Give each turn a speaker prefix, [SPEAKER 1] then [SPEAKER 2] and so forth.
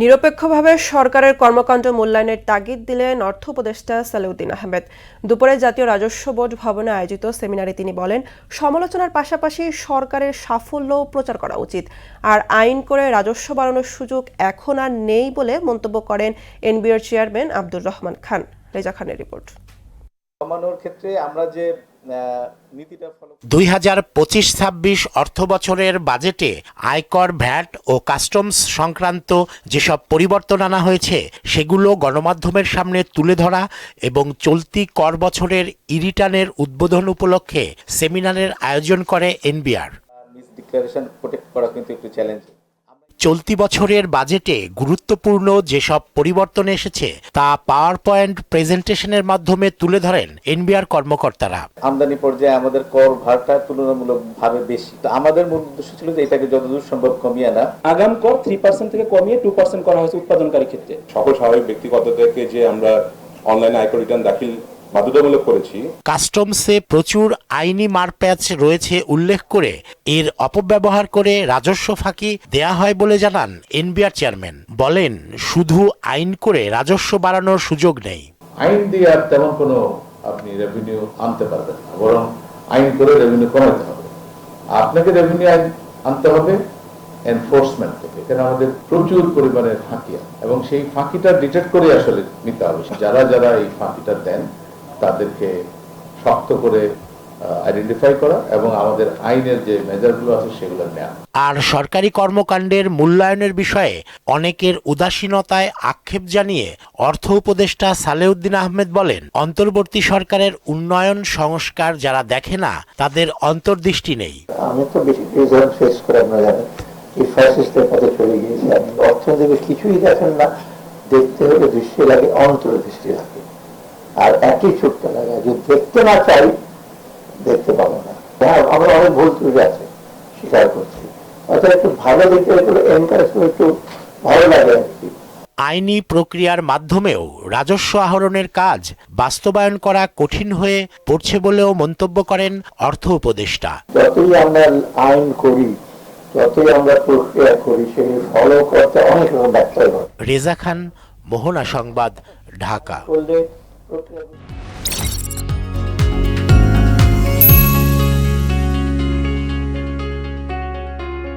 [SPEAKER 1] নিরপেক্ষভাবে সরকারের কর্মকাণ্ড মূল্যায়নের তাগিদ দিলেন অর্থ উপদেষ্টা সালেউদ্দিন আহমেদ। দুপুরে জাতীয় রাজস্ব বোর্ড ভবনে আয়োজিত সেমিনারে তিনি বলেন, সমালোচনার পাশাপাশি সরকারের সাফল্য প্রচার করা উচিত। আর আইন করে রাজস্ব বাড়ানোর সুযোগ এখন আর নেই বলে মন্তব্য করেন এনবিআর চেয়ারম্যান আব্দুর রহমান খান। রেজা খানের রিপোর্ট।
[SPEAKER 2] কমানোর ক্ষেত্রে আমরা যে
[SPEAKER 3] দুই হাজার পঁচিশ ছাব্বিশ অর্থ বছরের বাজেটে আয়কর, ভ্যাট ও কাস্টমস সংক্রান্ত যেসব পরিবর্তন আনা হয়েছে, সেগুলো গণমাধ্যমের সামনে তুলে ধরা এবং চলতি কর বছরের ইরিটার্নের উদ্বোধন উপলক্ষে সেমিনারের আয়োজন করে এনবিআর।
[SPEAKER 2] ডিক্লারেশন প্রোটেক্ট করা কিন্তু একটু চ্যালেঞ্জ
[SPEAKER 3] চলতি বছরের বাজেটে গুরুত্বপূর্ণ যেসব পরিবর্তন এসেছে তা পাওয়ার পয়েন্ট প্রেজেন্টেশনের মাধ্যমে তুলে ধরেন এনবিআর কর্মকর্তারা।
[SPEAKER 2] আমদানি পর্যায়ে আমাদের কর ভারটা তুলনামূলক ভাবে বেশি। তো আমাদের মূল উদ্দেশ্য ছিল যে এটাকে যতদূর সম্ভব কমিয়ে আনা।
[SPEAKER 4] আগাম কর থ্রি পার্সেন্ট থেকে কমিয়ে টু পার্সেন্ট করা হয়েছে উৎপাদনকারী ক্ষেত্রে।
[SPEAKER 5] সকল স্বাভাবিক ব্যক্তিগতদেরকে যে আমরা অনলাইনে আয়কর রিটার্ন দাখিল বাধ্যতামূলক করেছি।
[SPEAKER 3] কাস্টমসে প্রচুর আইনি মারপ্যাচ রয়েছে উল্লেখ করে। এর অপব্যবহার করে রাজস্ব ফাঁকি দেয়া হয় বলে জানান এনবিআর চেয়ারম্যান। বলেন শুধু আইন করে রাজস্ব বাড়ানোর সুযোগ নেই।
[SPEAKER 6] আইন দিয়ে আর তেমন কোনো আপনি রেভিনিউ আনতে পারবেন না বরং আইন করে রেভিনিউ কমাতে হবে। আপনাকে রেভিনিউ আইন আনতে হবে এনফোর্সমেন্ট থেকে। এখানে আমাদের প্রচুর পরিমাণে ফাঁকি এবং সেই ফাঁকিটা ডিটেক্ট করে আসলে নিতে হবে। যারা যারা এই ফাঁকিটা দেন তাদেরকে শক্ত করে আইডেন্টিফাই করা এবং আমাদের আইনের যে মেজারগুলো আছে সেগুলো নেওয়া।
[SPEAKER 3] আর সরকারি কর্মকাণ্ডের মূল্যায়নের বিষয়ে অনেকের উদাসীনতায় আক্ষেপ জানিয়ে অর্থ উপদেষ্টা সালেউদ্দিন আহমেদ বলেন অন্তর্বর্তী সরকারের উন্নয়ন সংস্কার যারা দেখে না তাদের অন্তর্দৃষ্টি নেই।
[SPEAKER 7] আমি তো বেশি ফেস করে আপনারা জানেন এই ফ্যাসিস্টের পথে চলে গিয়েছি। আপনি অর্থনীতিকে কিছুই দেখেন না দেখতে হলে দৃষ্টি লাগে অন্তর্দৃষ্টি লাগে। আর একই ছুটতে লাগে যদি দেখতে না চাই দেখতে পাবো না। হ্যাঁ আমরা অনেক ভুল ত্রুটি আছে স্বীকার করছি। অর্থাৎ একটু ভালো দেখতে একটু এনকারেজ করে একটু ভালো লাগে আর কি।
[SPEAKER 3] আইনি প্রক্রিয়ার মাধ্যমেও রাজস্ব আহরণের কাজ বাস্তবায়ন করা কঠিন হয়ে পড়ছে বলেও মন্তব্য করেন অর্থ উপদেষ্টা।
[SPEAKER 7] যতই আমরা আইন করি যতই আমরা প্রক্রিয়া করি সেগুলি ফলো করতে অনেক রকম ব্যর্থ হয়।
[SPEAKER 3] রেজা খান মোহনা সংবাদ ঢাকা।
[SPEAKER 7] করলে প্রক্রিয়া